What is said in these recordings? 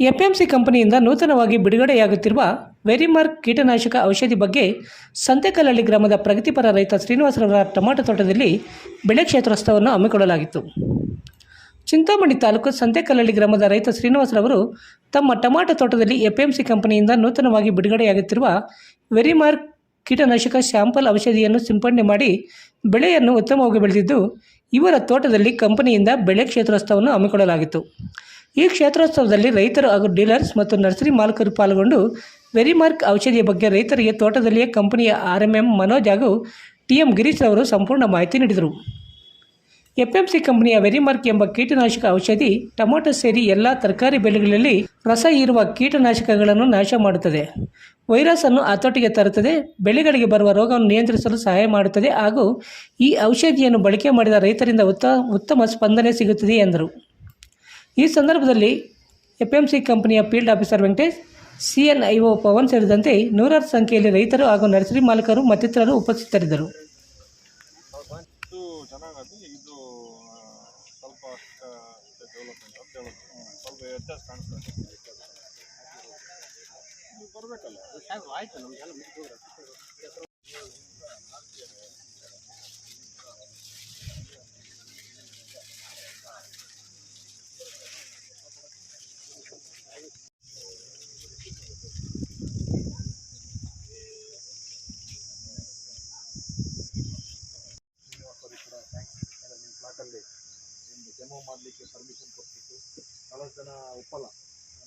APMC ಕಂಪನಿಯಿಂದ ನೂತನವಾಗಿ ಬಿಡುಗಡೆಯಾಗುತ್ತಿರುವ ವೆರಿಮಾರ್ಕ್ ಕೀಟನಾಶಕ ಔಷಧಿ ಬಗ್ಗೆ ಸಂತೆಕಲ್ಲಳ್ಳಿ ಗ್ರಾಮದ ಪ್ರಗತಿಪರ ರೈತ ಶ್ರೀನಿವಾಸರವರ ಟೊಮಾಟೊ ತೋಟದಲ್ಲಿ ಬೆಳೆ ಕ್ಷೇತ್ರೋತ್ಸವವನ್ನು ಹಮ್ಮಿಕೊಳ್ಳಲಾಗಿತ್ತು. ಚಿಂತಾಮಣಿ ತಾಲೂಕು ಸಂತೆಕಲ್ಲಳ್ಳಿ ಗ್ರಾಮದ ರೈತ ಶ್ರೀನಿವಾಸರವರು ತಮ್ಮ ಟೊಮಾಟೊ ತೋಟದಲ್ಲಿ ಎಪಿಎಂಸಿ ಕಂಪನಿಯಿಂದ ನೂತನವಾಗಿ ಬಿಡುಗಡೆಯಾಗುತ್ತಿರುವ ವೆರಿಮಾರ್ಕ್ ಕೀಟನಾಶಕ ಶ್ಯಾಂಪಲ್ ಔಷಧಿಯನ್ನು ಸಿಂಪಡಣೆ ಮಾಡಿ ಬೆಳೆಯನ್ನು ಉತ್ತಮವಾಗಿ ಬೆಳೆದಿದ್ದು ಇವರ ತೋಟದಲ್ಲಿ ಕಂಪನಿಯಿಂದ ಬೆಳೆ ಕ್ಷೇತ್ರೋತ್ಸವವನ್ನು ಹಮ್ಮಿಕೊಳ್ಳಲಾಗಿತ್ತು. ಈ ಕ್ಷೇತ್ರೋತ್ಸವದಲ್ಲಿ ರೈತರು ಹಾಗೂ ಡೀಲರ್ಸ್ ಮತ್ತು ನರ್ಸರಿ ಮಾಲಕರು ಪಾಲ್ಗೊಂಡು ವೆರಿಮಾರ್ಕ್ ಔಷಧಿಯ ಬಗ್ಗೆ ರೈತರಿಗೆ ತೋಟದಲ್ಲಿಯೇ ಕಂಪನಿಯ ಆರ್ ಎಂ ಎಂ ಮನೋಜ್ ಹಾಗೂ ಟಿ ಎಂ ಗಿರೀಶ್ ಅವರು ಸಂಪೂರ್ಣ ಮಾಹಿತಿ ನೀಡಿದರು. ಎಪಿಎಂಸಿ ಕಂಪನಿಯ ವೆರಿಮಾರ್ಕ್ ಎಂಬ ಕೀಟನಾಶಕ ಔಷಧಿ, ಟೊಮೊಟೊ ಸೇರಿ ಎಲ್ಲ ತರಕಾರಿ ಬೆಳೆಗಳಲ್ಲಿ ರಸ ಇರುವ ಕೀಟನಾಶಕಗಳನ್ನು ನಾಶ ಮಾಡುತ್ತದೆ. ವೈರಸ್ ಅನ್ನು ಹತೋಟಿಗೆ ತರುತ್ತದೆ, ಬೆಳೆಗಳಿಗೆ ಬರುವ ರೋಗವನ್ನು ನಿಯಂತ್ರಿಸಲು ಸಹಾಯ ಮಾಡುತ್ತದೆ ಹಾಗೂ ಈ ಔಷಧಿಯನ್ನು ಬಳಕೆ ಮಾಡಿದ ರೈತರಿಂದ ಉತ್ತ, ಉತ್ತಮ ಸ್ಪಂದನೆ ಸಿಗುತ್ತದೆ ಎಂದರು. ಈ ಸಂದರ್ಭದಲ್ಲಿ ಎಫ್ಎಂಸಿ ಕಂಪನಿಯ field officer Venkatesh, CNIO Pavan ಸೇರಿದಂತೆ ನೂರಾರು ಸಂಖ್ಯೆಯಲ್ಲಿ ರೈತರು ಹಾಗೂ ನರ್ಸರಿ ಮಾಲೀಕರು ಮತ್ತಿತರರು ಉಪಸ್ಥಿತರಿದ್ದರು ಇದು ಚೆನ್ನಾಗದು ಇದು ಆ, ಸ್ವಲ್ಪ ಸ್ವಲ್ಪ ವ್ಯತ್ಯಾಸ ಕಾಣಿಸ್ತದೆ ನೀವು ಬರಬೇಕಲ್ಲ ನಿಮ್ಮ ಪ್ಲಾಟಲ್ಲಿ ಒಂದು ಡೆಮೋ ಮಾಡಲಿಕ್ಕೆ ಪರ್ಮಿಷನ್ ಕೊಟ್ಬಿಟ್ಟು ಭಾಳಷ್ಟು ಜನ ಒಪ್ಪಲ್ಲ.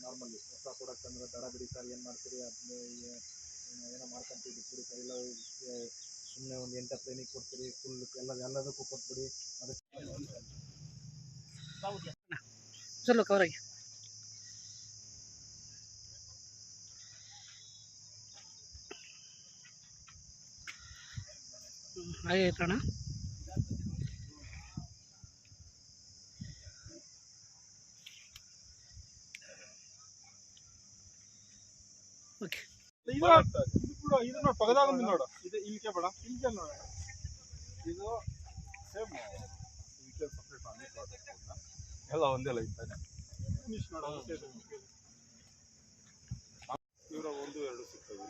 ನಾರ್ಮಲಿ ಹೊಸ ಪ್ರಾಡಕ್ಟ್ ಅಂದರೆ ದಡ ಬಿಡಿ ಸರ್ ಏನು ಮಾಡ್ತೀರಿ? ಅದನ್ನ ಏನೋ ಮಾಡ್ಕೊಂತೀವಿ ಬಿಟ್ಬಿಡಿ ಸರ್ ಇಲ್ಲ ಸುಮ್ಮನೆ ಒಂದು ಎಂಟು ಟ್ರೈನಿಗೆ ಕೊಡ್ತೀರಿ ಫುಲ್ ಎಲ್ಲ, ಎಲ್ಲದಕ್ಕೂ ಕೊಟ್ಬಿಡಿ. ಅದಕ್ಕೆ ಚಲೋ ಕವರಾಗಿ ಹಾಗೆ ಇರೋಣ ಪಗದಾಗ ನೋಡು ಇದು ಇಲ್ಲಿಗೆ ಬೇಡ. ಇಲ್ಲಿಗೆ ನೋಡ. ಇದು ಸೇಮ್ ಸಪ್ರೇಟ್ ಎಲ್ಲ ಒಂದೇ ಲೈನ್ ತಾನೆ. ಫಿನಿಶ್ ಮಾಡೋದು ಇವರ ಒಂದು ಎರಡು ಸಿಗ್ತದೆ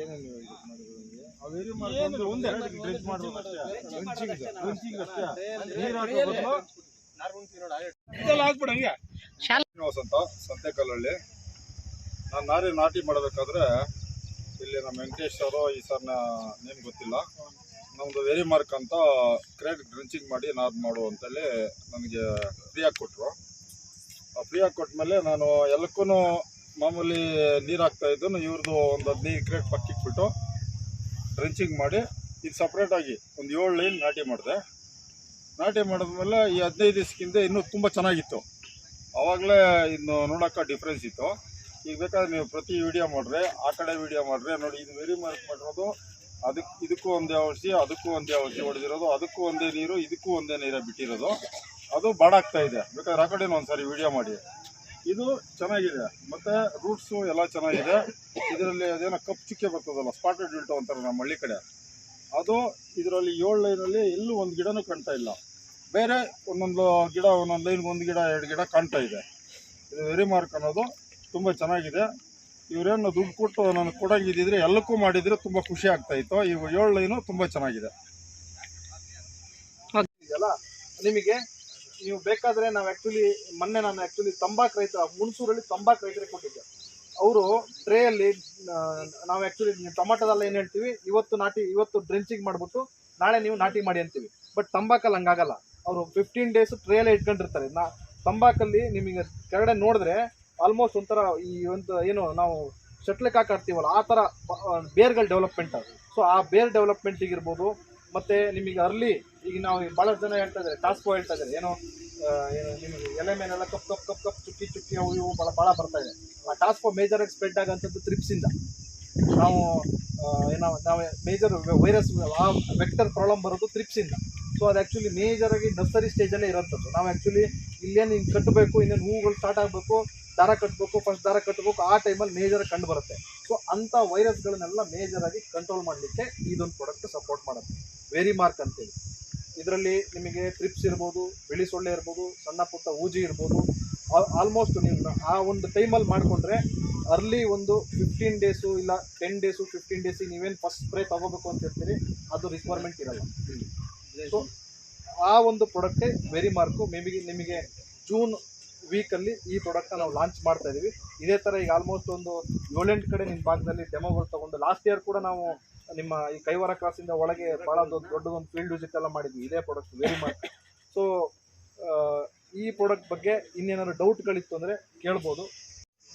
ಏನೇನು ಮಾಡಿದ್ರೆ ಒಂದೇ ಡ್ರೆಸ್ ಅಷ್ಟೇ. ಡ್ರೆಂಚಿಂಗ್ ಅಷ್ಟೇ. ನೀರು ಹಾಕೋ ಬದಲು ಇದೆಲ್ಲ ಹಾಕ್ಬಿಡ ಹಂಗೆ. ಶ್ರೀನಿವಾಸ್ ಅಂತ ಸಂತೆಕಲ್ಲಹಳ್ಳಿ ನಾನು ನಾರಿ ನಾಟಿ ಮಾಡಬೇಕಾದ್ರೆ ಇಲ್ಲಿ ನಮ್ಮ ವೆಂಕಟೇಶ್ ಅವರು, ಈ ಸರ್ನ ನೇಮ್ ಗೊತ್ತಿಲ್ಲ. ನಮ್ಮದು ವೆರಿ ಮಾರ್ಕ್ ಅಂತ ಕ್ರೇಟ್ ಡ್ರೆಂಚಿಂಗ್ ಮಾಡಿ ನಾದ್ ಮಾಡು ಅಂತೇಳಿ ನನಗೆ ಫ್ರೀಯಾಗಿ ಕೊಟ್ಟರು ಫ್ರೀಯಾಗಿ ಕೊಟ್ಮೇಲೆ ನಾನು ಎಲ್ಲಕ್ಕೂ ಮಾಮೂಲಿ ನೀರು ಹಾಕ್ತಾ ಇದ್ದು ಇವ್ರದ್ದು ಒಂದು ಹದಿನೈದು ಕ್ರೇಟ್ ಪಕ್ಕಿಟ್ಬಿಟ್ಟು ಡ್ರೆಂಚಿಂಗ್ ಮಾಡಿ ಇದು ಸಪ್ರೇಟಾಗಿ ಒಂದು ಏಳು ಲೈನ್ ನಾಟಿ ಮಾಡಿದೆ. ನಾಟಿ ಮಾಡಿದ್ಮೇಲೆ ಈ ಹದಿನೈದು ದಿವಸಕ್ಕಿಂತ ಇನ್ನೂ ತುಂಬ ಚೆನ್ನಾಗಿತ್ತು. ಆವಾಗಲೇ ಇನ್ನು ನೋಡೋಕ್ಕೆ ಡಿಫ್ರೆನ್ಸ್ ಇತ್ತು. ಈಗ ಬೇಕಾದ್ರೆ ನೀವು ಪ್ರತಿ ವಿಡಿಯೋ ಮಾಡ್ರೆ, ಆ ಕಡೆ ವಿಡಿಯೋ ಮಾಡ್ರೆ. ನೋಡಿ, ಇದು ವೆರಿ ಮಾರ್ಕ್ ಮಾಡಿರೋದು ಅದಕ್ಕೆ ಇದಕ್ಕೂ ಒಂದೇ ಔಷಧಿ, ಅದಕ್ಕೂ ಒಂದೇ ಔಷಧಿ ಹೊಡೆದಿರೋದು, ಅದಕ್ಕೂ ಒಂದೇ ನೀರು, ಇದಕ್ಕೂ ಒಂದೇ ನೀರ ಬಿಟ್ಟಿರೋದು. ಅದು ಬಾಡಾಗ್ತಾ ಇದೆ. ಬೇಕಾದ್ರೆ ಆ ಕಡೆನೂ ಒಂದ್ಸರಿ ವಿಡಿಯೋ ಮಾಡಿ. ಇದು ಚೆನ್ನಾಗಿದೆ. ಮತ್ತು ರೂಟ್ಸು ಎಲ್ಲ ಚೆನ್ನಾಗಿದೆ. ಇದರಲ್ಲಿ ಅದೇನೋ ಕಪ್ ಚುಕ್ಕೆ ಬರ್ತದಲ್ಲ ಸ್ಪಾಟೆಡ್ ಇಲ್ಟು ಅಂತಾರೆ ನಮ್ಮ ಹಳ್ಳಿ ಕಡೆ. ಅದು ಇದರಲ್ಲಿ ಏಳು ಲೈನಲ್ಲಿ ಎಲ್ಲೂ ಒಂದು ಗಿಡನೂ ಕಾಣ್ತಾ ಇಲ್ಲ. ಬೇರೆ ಒಂದೊಂದು ಗಿಡ, ಒಂದೊಂದು ಲೈನ್ಗೆ ಒಂದು ಗಿಡ, ಎರಡು ಗಿಡ ಕಾಣ್ತಾ ಇದೆ. ಇದು ವೆರಿ ಮಾರ್ಕ್ ಅನ್ನೋದು. ತುಂಬ ಚೆನ್ನಾಗಿದೆ. ಇವರೇನು ದುಡ್ಡು ಕೊಟ್ಟು ನನಗೆ ಕೊಡಂಗಿದ್ದಿದ್ರೆ ಎಲ್ಲಕ್ಕೂ ಮಾಡಿದರೆ ತುಂಬ ಖುಷಿ ಆಗ್ತಾಯಿತ್ತು ಇವು ಏಳು ಲೈನು ತುಂಬ ಚೆನ್ನಾಗಿದೆ. ಇದೆಯಲ್ಲ? ನಿಮಗೆ ನೀವು ಬೇಕಾದ್ರೆ ನಾವು ಆ್ಯಕ್ಚುಲಿ ಮೊನ್ನೆ ನಾನು ಆ್ಯಕ್ಚುಲಿ ತಂಬಾಕು ರೈತ, ಹುಣಸೂರಲ್ಲಿ ತಂಬಾಕು ರೈತರಿಗೆ ಕೊಟ್ಟಿದ್ದೆ. ಅವರು ಟ್ರೇಯಲ್ಲಿ ನಾವು ಆ್ಯಕ್ಚುಲಿ ಟೊಮಾಟೋದಲ್ಲ ಏನು ಹೇಳ್ತೀವಿ? ಇವತ್ತು ನಾಟಿ, ಇವತ್ತು ಡ್ರೆಂಚಿಂಗ್ ಮಾಡಿಬಿಟ್ಟು ನಾಳೆ ನೀವು ನಾಟಿ ಮಾಡಿ ಅಂತೀವಿ. ಬಟ್ ತಂಬಾಕಲ್ಲಿ ಹಂಗಾಗಲ್ಲ. ಅವರು ಫಿಫ್ಟೀನ್ ಡೇಸ್ ಟ್ರೇಯಲ್ಲೇ ಇಟ್ಕೊಂಡಿರ್ತಾರೆ. ನಾ ತಂಬಾಕಲ್ಲಿ ನಿಮಗೆ ಕೆಳಗಡೆ ನೋಡಿದ್ರೆ ಆಲ್ಮೋಸ್ಟ್ ಒಂಥರ ಈ ಒಂದು ಏನು ನಾವು ಶಟ್ಲ್ ಕಾಕ್ ಆಡ್ತೀವಲ್ಲ ಆ ಥರ ಬೇರ್ಗಳ ಡೆವಲಪ್ಮೆಂಟ್ ಅದು. ಸೊ ಆ ಬೇರ್ ಡೆವಲಪ್ಮೆಂಟಿಗೆ ಇರ್ಬೋದು ಮತ್ತು ನಿಮಗೆ ಅರ್ಲಿ ಈಗ ನಾವು ಭಾಳಷ್ಟು ಜನ ಹೇಳ್ತಾ ಇದ್ದಾರೆ ಟಾಸ್ಕೋ ಹೇಳ್ತಾ ಇದ್ದಾರೆ, ಏನೋ ಏನು ನಿಮಗೆ ಎಲೆ ಮೇಲೆಲ್ಲ ಕಪ್ ಕಪ್ ಕಪ್ ಕಪ್, ಚುಕ್ಕಿ ಚುಕ್ಕಿ, ಅವು ಇವು ಭಾಳ ಭಾಳ ಬರ್ತಾ ಇದೆ. ಆ ಟಾಸ್ಕೋ ಮೇಜರಾಗಿ ಸ್ಪ್ರೆಡ್ ಆಗೋಂಥದ್ದು ತ್ರಿಪ್ಸಿಂದ ನಾವು ಏನೋ, ನಾವು ಮೇಜರ್ ವೈರಸ್ ಆ ವೆಕ್ಟರ್ ಪ್ರಾಬ್ಲಮ್ ಬರೋದು ತ್ರಿಪ್ಸಿಂದ ಸೊ ಅದು ಆ್ಯಕ್ಚುಲಿ ಮೇಜರಾಗಿ ನರ್ಸರಿ ಸ್ಟೇಜಲ್ಲೇ ಇರೋಂಥದ್ದು. ನಾವು ಆ್ಯಕ್ಚುಲಿ ಇಲ್ಲೇನು ಹಿಂಗೆ ಕಟ್ಟಬೇಕು, ಇನ್ನೇನು ಹೂವುಗಳು ಸ್ಟಾರ್ಟ್ ಆಗಬೇಕು ದಾರ ಕಟ್ಟಬೇಕು ಫಸ್ಟ್ ದಾರ ಕಟ್ಟಬೇಕು ಆ ಟೈಮಲ್ಲಿ ಮೇಜರ್ ಕಂಡು ಬರುತ್ತೆ. ಸೊ ಅಂಥ ವೈರಸ್ಗಳನ್ನೆಲ್ಲ ಮೇಜರಾಗಿ ಕಂಟ್ರೋಲ್ ಮಾಡಲಿಕ್ಕೆ ಇದೊಂದು ಪ್ರಾಡಕ್ಟ್ ಸಪೋರ್ಟ್ ಮಾಡುತ್ತೆ. ವೆರಿ ಮಾರ್ಕ್ ಅಂತೇಳಿ. ಇದರಲ್ಲಿ ನಿಮಗೆ ಟ್ರಿಪ್ಸ್ ಇರ್ಬೋದು ಬಿಳಿ ಸೊಳ್ಳೆ ಇರ್ಬೋದು ಸಣ್ಣ ಪುಟ್ಟ ಊಜಿ ಇರ್ಬೋದು ಆಲ್ಮೋಸ್ಟ್ ನೀವು ಆ ಒಂದು ಟೈಮಲ್ಲಿ ಮಾಡಿಕೊಂಡ್ರೆ ಅರ್ಲಿ ಒಂದು ಫಿಫ್ಟೀನ್ ಡೇಸು ಇಲ್ಲ ಟೆನ್ ಡೇಸು ಫಿಫ್ಟೀನ್ ಡೇಸಿಗೆ ನೀವೇನು ಫಸ್ಟ್ ಸ್ಪ್ರೇ ತೊಗೋಬೇಕು ಅಂತ ಹೇಳ್ತೀರಿ ಅದು ರಿಕ್ವೈರ್ಮೆಂಟ್ ಇರಲ್ಲ. ಸೊ ಆ ಒಂದು ಪ್ರಾಡಕ್ಟೇ ವೆರಿ ಮಾರ್ಕು ಮೇಬಿ ನಿಮಗೆ ಜೂನ್ ವೀಕಲ್ಲಿ ಈ ಪ್ರಾಡಕ್ಟ್ನ ನಾವು ಲಾಂಚ್ ಮಾಡ್ತಾ ಇದ್ದೀವಿ ಇದೇ ಥರ ಈಗ ಆಲ್ಮೋಸ್ಟ್ ಒಂದು ಏಳೆಂಟು ಕಡೆ ನಿಮ್ಮ ಭಾಗದಲ್ಲಿ ಡೆಮೋಗಳು ತೊಗೊಂಡು ಲಾಸ್ಟ್ ಇಯರ್ ಕೂಡ ನಾವು ನಿಮ್ಮ ಈ ಕೈವಾರ ಕ್ರಾಸಿಂದ ಒಳಗೆ ಭಾಳ ದೊಡ್ಡ ದೊಡ್ಡದೊಂದು ಫೀಲ್ಡ್ ವಿಸಿಟ್ ಎಲ್ಲ ಮಾಡಿದ್ವಿ, ಇದೇ ಪ್ರಾಡಕ್ಟ್ ವೆರಿ ಮಾರ್ಕ್ ಸೊ ಈ ಪ್ರಾಡಕ್ಟ್ ಬಗ್ಗೆ ಇನ್ನೇನಾದ್ರು ಡೌಟ್ಗಳಿತ್ತು ಅಂದರೆ ಕೇಳ್ಬೋದು.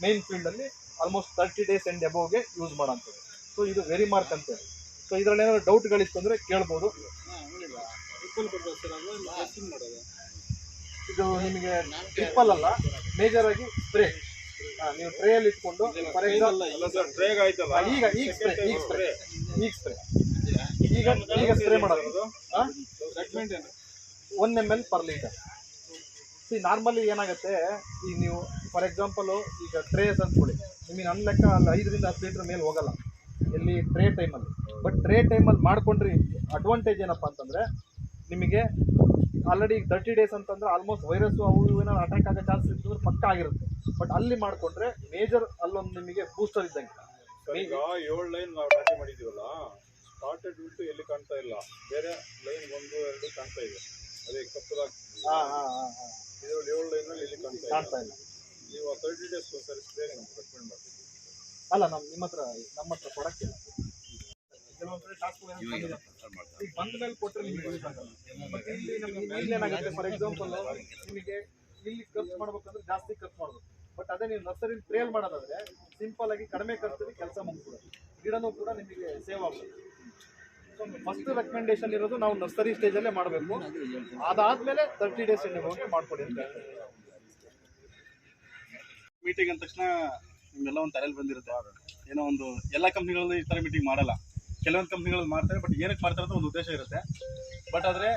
ಮೇನ್ ಫೀಲ್ಡಲ್ಲಿ ಆಲ್ಮೋಸ್ಟ್ ತರ್ಟಿ ಡೇಸ್ ಆ್ಯಂಡ್ ಎಬೋಗೆ ಯೂಸ್ ಮಾಡೋಂಥದ್ದು ಸೊ ಇದು ವೆರಿ ಮಾರ್ಕ್ ಅಂತೇಳಿ ಸೊ ಇದರಲ್ಲಿ ಏನಾದ್ರು ಡೌಟ್ಗಳಿತ್ತು ಅಂದರೆ ಕೇಳ್ಬೋದು. ಇದು ನಿಮಗೆ ಟ್ರಿಪ್ಪಲ್ ಅಲ್ಲ ಮೇಜರ್ ಆಗಿ ಸ್ಪ್ರೇ ನೀವು ಟ್ರೇ ಅಲ್ಲಿ ಇಟ್ಕೊಂಡು ಫಾರ್ ಎಕ್ಸಾಂಪಲ್ ಈಗ ಈಗ ಸ್ಪ್ರೇ ಈಗ ಸ್ಪ್ರೇ ಈಗ ಸ್ಪ್ರೇ ಈಗ ಈಗ ಸ್ಪ್ರೇ ಮಾಡೋದು. One M L per litre C normally ಏನಾಗುತ್ತೆ ಈಗ ನೀವು ಫಾರ್ ಎಕ್ಸಾಂಪಲು ಈಗ ಟ್ರೇಸ್ ಅಂದ್ಕೊಳ್ಳಿ ನಿಮಗೆ ನನ್ನ ಲೆಕ್ಕ ಅಲ್ಲಿ ಐದರಿಂದ ಹತ್ತು ಲೀಟ್ರ್ ಮೇಲೆ ಹೋಗಲ್ಲ. ಎಲ್ಲಿ ಟ್ರೇ ಟೈಮಲ್ಲಿ ಬಟ್ ಟ್ರೇ ಟೈಮಲ್ಲಿ ಮಾಡ್ಕೊಂಡ್ರಿ ಅಡ್ವಾಂಟೇಜ್ ಏನಪ್ಪ ಅಂತಂದರೆ ನಿಮಗೆ ಆಲ್ರೆಡಿ ಈಗ ತರ್ಟಿ ಡೇಸ್ ಅಂತಂದ್ರೆ ಆಲ್ಮೋಸ್ಟ್ ವೈರಸ್ಸು ಅವು ಏನಾದ್ರು ಅಟ್ಯಾಕ್ ಆಗೋ ಚಾನ್ಸ್ ಇತ್ತು ಅಂದ್ರೆ ಪಕ್ಕ ಆಗಿರುತ್ತೆ. ಬಟ್ ಅಲ್ಲಿ ಮಾಡಿಕೊಂಡ್ರೆ ಮೇಜರ್ ಅಲ್ಲೊಂದು ನಿಮಗೆ ಬೂಸ್ಟರ್ ಇದ್ದಂಗೆ. ಈಗ ಏಳು ಲೈನ್ ನಾವು ನಾಟಿ ಮಾಡಿದೀವಲ್ಲ ಸ್ಟಾರ್ಟೆಡ್ ಬಿಟ್ಟು ಎಲ್ಲಿ ಕಾಣ್ತಾ ಇಲ್ಲ. ಬೇರೆ ಲೈನ್ ಒಂದು ಎರಡು ಕಾಣ್ತಾ ಇದೆ. ಅದೇ ಕಪ್ಪದಾಗಿ ಹಾಂ ಹಾಂ ಹಾಂ ಹಾಂ. ಇದ್ರಲ್ಲಿ ಏಳು ಲೈನ್ ಅಲ್ಲಿ ಎಲ್ಲಿ ಕಾಣ್ತಾ ಇಲ್ಲ? ಕಾಣ್ತಾ ಇಲ್ಲ. ನೀವು ತರ್ಟಿ ಡೇಸ್ ಒಂದ್ಸರಿ ಸ್ಪ್ರೇ ನಮ್ಗೆ ರೆಕಮೆಂಡ್ ಮಾಡ್ತೀವಿ ಅಲ್ಲ ನಮ್ಮ ನಿಮ್ಮ ಹತ್ರ ನಮ್ಮ ಹತ್ರ ಪ್ರಾಡಕ್ಟ್ ಇಲ್ಲ. ಕೆಲವೊಂದ್ಸರಿ. ಈಗ ಬಂದ ಮೇಲೆ ಕೊಟ್ಟರೆ ನಿಮಗೆ ಯೂಸ್ ಆಗಲ್ಲ. ಮತ್ತೆ ಇಲ್ಲಿ ನಮ್ಗೆ ಏನಾಗುತ್ತೆ? ಫಾರ್ ಎಕ್ಸಾಂಪಲ್ ನಿಮಗೆ ಇಲ್ಲಿ ಖರ್ಚು ಮಾಡ್ಬೇಕಂದ್ರೆ ಜಾಸ್ತಿ ಖರ್ಚು ಮಾಡ್ಬೇಕು. ಬಟ್ ಅದೇ ನೀವು ನರ್ಸರಿ ಟ್ರೇಲ್ ಮಾಡೋದಾದ್ರೆ ಸಿಂಪಲ್ ಆಗಿ ಕಡಿಮೆ ಖರ್ಚಲ್ಲಿ ಕೆಲಸ ಮುಗಿಸ್ಬಿಡೋದು ಗಿಡನೂ ಕೂಡ ನಿಮಗೆ ಸೇವ್ ಆಗುತ್ತೆ ಸೊ ಫಸ್ಟ್ ರೆಕಮೆಂಡೇಶನ್ ಇರೋದು ನಾವು ನರ್ಸರಿ ಸ್ಟೇಜಲ್ಲೇ ಮಾಡಬೇಕು. ಅದಾದ್ಮೇಲೆ ತರ್ಟಿ ಡೇಸ್ ಹೋಗಿ ಮಾಡ್ಕೊಡಿ ಅಂತ ಮೀಟಿಂಗ್ ಅಂದ ತಕ್ಷಣ ನಿಮ್ಗೆಲ್ಲ ಒಂದು ತಲೆಯಲ್ಲಿ ಬಂದಿರುತ್ತೆ. ಏನೋ ಒಂದು ಎಲ್ಲ ಕಂಪ್ನಿಗಳಲ್ಲೂ ಈ ಥರ ಮೀಟಿಂಗ್ ಮಾಡಲ್ಲ. ಕೆಲವೊಂದು ಕಂಪ್ನಿಗಳಲ್ಲಿ ಮಾಡ್ತಾರೆ ಬಟ್ ಏನಕ್ಕೆ ಮಾಡ್ತಾರೆ ಅಂತ ಒಂದು ಉದ್ದೇಶ ಇರುತ್ತೆ. ಬಟ್ ಆದರೆ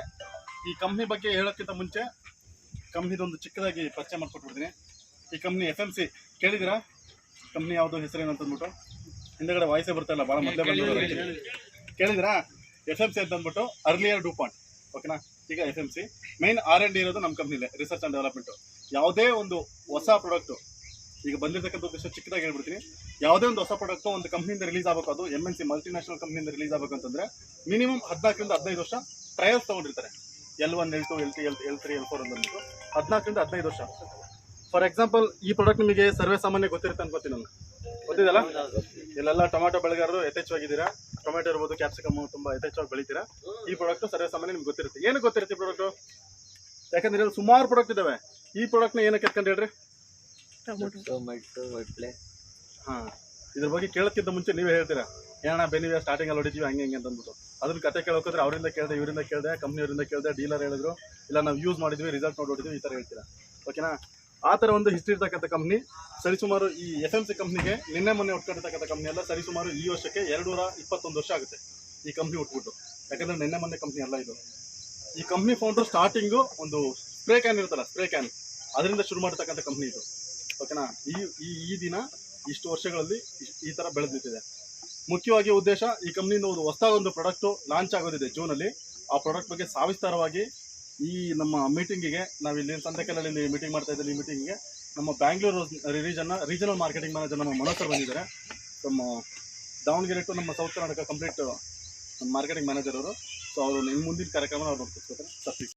ಈ ಕಂಪ್ನಿ ಬಗ್ಗೆ ಹೇಳೋಕ್ಕಿಂತ ಮುಂಚೆ ಕಂಪ್ನಿದೊಂದು ಚಿಕ್ಕದಾಗಿ ಪರಿಚಯ ಮಾಡ್ಕೊಟ್ಬಿಡ್ತೀನಿ. ಈ ಕಂಪ್ನಿ ಎಫ್ ಎಂ ಸಿ ಕೇಳಿದಿರಾ ಕಂಪ್ನಿ ಯಾವುದು ಹೆಸರೇನು ಅಂತಂದ್ಬಿಟ್ಟು ಹಿಂದೆಗಡೆ ವಾಯ್ಸೇ ಬರ್ತಾ ಇಲ್ಲ ಭಾಳ ಮೊದಲೇ ಕೇಳಿದಿರಾ ಎಫ್ ಎಂ ಸಿ ಅಂತ ಅಂದ್ಬಿಟ್ಟು ಅರ್ಲಿಯರ್ ಡೂ ಪಾಯಿಂಟ್ ಓಕೆನಾ ಈಗ F M C main R and D ಇರೋದು ನಮ್ಮ ಕಂಪ್ನಿಲೇ ರಿಸರ್ಚ್ ಆ್ಯಂಡ್ ಡೆವಲಪ್ಮೆಂಟು ಯಾವುದೇ ಒಂದು ಹೊಸ ಪ್ರಾಡಕ್ಟು ಈಗ ಬಂದಿರತಕ್ಕಂಥ ಉದ್ದೇಶ ಚಿಕ್ಕದಾಗಿ ಹೇಳ್ಬಿಡ್ತೀನಿ. ಯಾವುದೇ ಒಂದು ಹೊಸ ಪ್ರಾಡಕ್ಟ್ ಒಂದು ಕಂಪ್ನಿಯಿಂದ ರಿಲೀಸ್ ಆಗಬೇಕು, ಅದು ಎಂ ಎನ್ ಸಿ ಮಲ್ಟಿನ್ಯಾಷನಲ್ ಕಂಪ್ನಿಯಿಂದ ರಿಲೀಸ್ ಆಗಬೇಕಂತಂದ್ರೆ ಮಿನಿಮಮ್ ಹದಿನಾಲ್ಕರಿಂದ ಹದಿನೈದು ವರ್ಷ trials ತೊಗೊಂಡಿರ್ತಾರೆ. L one L two L T L L three L four ಅಂದ್ಬಿಟ್ಟು. ಹದಿನಾಲ್ಕರಿಂದ ಹದಿನೈದು ವರ್ಷ. ಫಾರ್ ಎಕ್ಸಾಂಪಲ್ ಈ ಪ್ರಾಡಕ್ಟ್ ನಿಮಗೆ ಸರ್ವೇ ಸಾಮಾನ್ಯ ಗೊತ್ತಿರುತ್ತೆ ಅನ್ಕೋತೀನಿ ನಾನು. ಗೊತ್ತಿದೆಯಲ್ಲ? ಇಲ್ಲೆಲ್ಲ ಟೊಮ್ಯಾಟೊ ಬೆಳೆಗಾರರು ಯಥೇಚ್ಛವಾಗಿದ್ದೀರಾ? ಟೊಮ್ಯಾಟೊ ಇರ್ಬೋದು ಕ್ಯಾಪ್ಸಿಕಮ್ ತುಂಬಾ ಯಥೇಚ್ಛವಾಗಿ ಬೆಳಿತೀರಾ? ಈ ಪ್ರಾಡಕ್ಟ್ ಸರ್ವೇ ಸಾಮಾನ್ಯ ನಿಮ್ಗೆ ಗೊತ್ತಿರುತ್ತೆ. ಏನು ಗೊತ್ತಿರುತ್ತೆ ಈ ಪ್ರಾಡಕ್ಟು ಯಾಕಂದ್ರೆ ಸುಮಾರು ಪ್ರಾಡಕ್ಟ್ ಇದ್ದಾವೆ ಈ ಪ್ರಾಡಕ್ಟ್ನ ಏನಕ್ಕೆ ಎತ್ಕೊಂಡು ಹೇಳ್ರಿ? ಹಾ. ಇದ್ರ ಬಗ್ಗೆ ಕೇಳೋಕ್ಕಿಂತ ಮುಂಚೆ ನೀವೇ ಹೇಳ್ತೀರಾ? ಏನಣ್ಣ ಬೆನಿವೆ ಸ್ಟಾರ್ಟಿಂಗ್ ಅಲ್ಲಿ ಹೊಡಿತೀವಿ ಹಂಗೆ ಹಂಗೆ ಅಂತ ಅಂದ್ಬಿಟ್ಟು ಅದನ್ನ ಕತೆ ಕೇಳೋಕೋದ್ರೆ ಅವರಿಂದ ಕೇಳಿದೆ ಇವರಿಂದ ಕೇಳಿದೆ ಕಂಪ್ನಿಯವರಿಂದ ಕೇಳಿದೆ ಡೀಲರ್ ಹೇಳಿದ್ರು. ಇಲ್ಲ ನಾವು ಯೂಸ್ ಮಾಡಿದ್ವಿ ರಿಸಲ್ಟ್ ನೋಡಿ ಹೊಡಿದ್ವಿ ಈ ಥರ ಹೇಳ್ತೀರಾ? ಓಕೆನಾ ಆ ಥರ ಒಂದು ಹಿಸ್ಟ್ರಿ ಇರ್ತಕ್ಕಂಥ ಕಂಪ್ನಿ ಸರಿಸುಮಾರು ಈ ಎಸ್ ಎಂ ಸಿ ಕಂಪ್ನಿಗೆ ನಿನ್ನೆ ಮೊನ್ನೆ ಉಟ್ಕೊಂಡಿರ್ತಕ್ಕಂಥ ಕಂಪ್ನಿ ಎಲ್ಲ ಸರಿಸುಮಾರು ಈ ವರ್ಷಕ್ಕೆ ಎರಡೂರ ಇಪ್ಪತ್ತೊಂದು ವರ್ಷ ಆಗುತ್ತೆ ಈ ಕಂಪ್ನಿ ಉಟ್ಬಿಟ್ಟು. ಯಾಕಂದ್ರೆ ನಿನ್ನೆ ಮೊನ್ನೆ ಕಂಪ್ನಿ ಎಲ್ಲ ಇದು. ಈ ಕಂಪ್ನಿ ಫೌಂಡ್ರು ಸ್ಟಾರ್ಟಿಂಗು ಒಂದು ಸ್ಪ್ರೇ ಕ್ಯಾನ್ ಇರುತ್ತಲ್ಲ ಸ್ಪ್ರೇ ಕ್ಯಾನ್ ಅದರಿಂದ ಶುರು ಮಾಡ್ತಕ್ಕಂಥ ಕಂಪ್ನಿ ಇದು. ಓಕೆನಾ? ಈ ಈ ದಿನ ಇಷ್ಟು ವರ್ಷಗಳಲ್ಲಿ ಈ ಥರ ಬೆಳೆದಿಟ್ಟಿದೆ. ಮುಖ್ಯವಾಗಿ ಉದ್ದೇಶ, ಈ ಕಂಪ್ನಿಯಿಂದ ಒಂದು ಹೊಸದೊಂದು ಒಂದು ಪ್ರಾಡಕ್ಟು ಲಾಂಚ್ ಆಗೋದಿದೆ ಜೂನಲ್ಲಿ. ಆ ಪ್ರಾಡಕ್ಟ್ ಬಗ್ಗೆ ಸಾವಿಸ್ತಾರವಾಗಿ ಈ ನಮ್ಮ ಮೀಟಿಂಗಿಗೆ ನಾವಿಲ್ಲಿ ಸಂತೆಕಲ್ಲಲ್ಲಿ ಮೀಟಿಂಗ್ ಮಾಡ್ತಾ ಇದ್ದೀವಿ, ಈ ಮೀಟಿಂಗಿಗೆ ನಮ್ಮ ಬ್ಯಾಂಗ್ಳೂರು ರೀಜನ್ನ ರೀಜನಲ್ ಮಾರ್ಕೆಟಿಂಗ್ ಮ್ಯಾನೇಜರ್ ನಮ್ಮ ಮನೋಹರ್ ಬಂದಿದ್ದಾರೆ. ನಮ್ಮ ದಾವಣಗೆರೆ ಟು ನಮ್ಮ south Karnataka complete marketing manager ಅವರು. ಸೊ ಅವರು ನಿಮ್ಮ ಮುಂದಿನ ಕಾರ್ಯಕ್ರಮ ಅವ್ರು ನೋಡ್ಕೊತಾರೆ ಸರ್.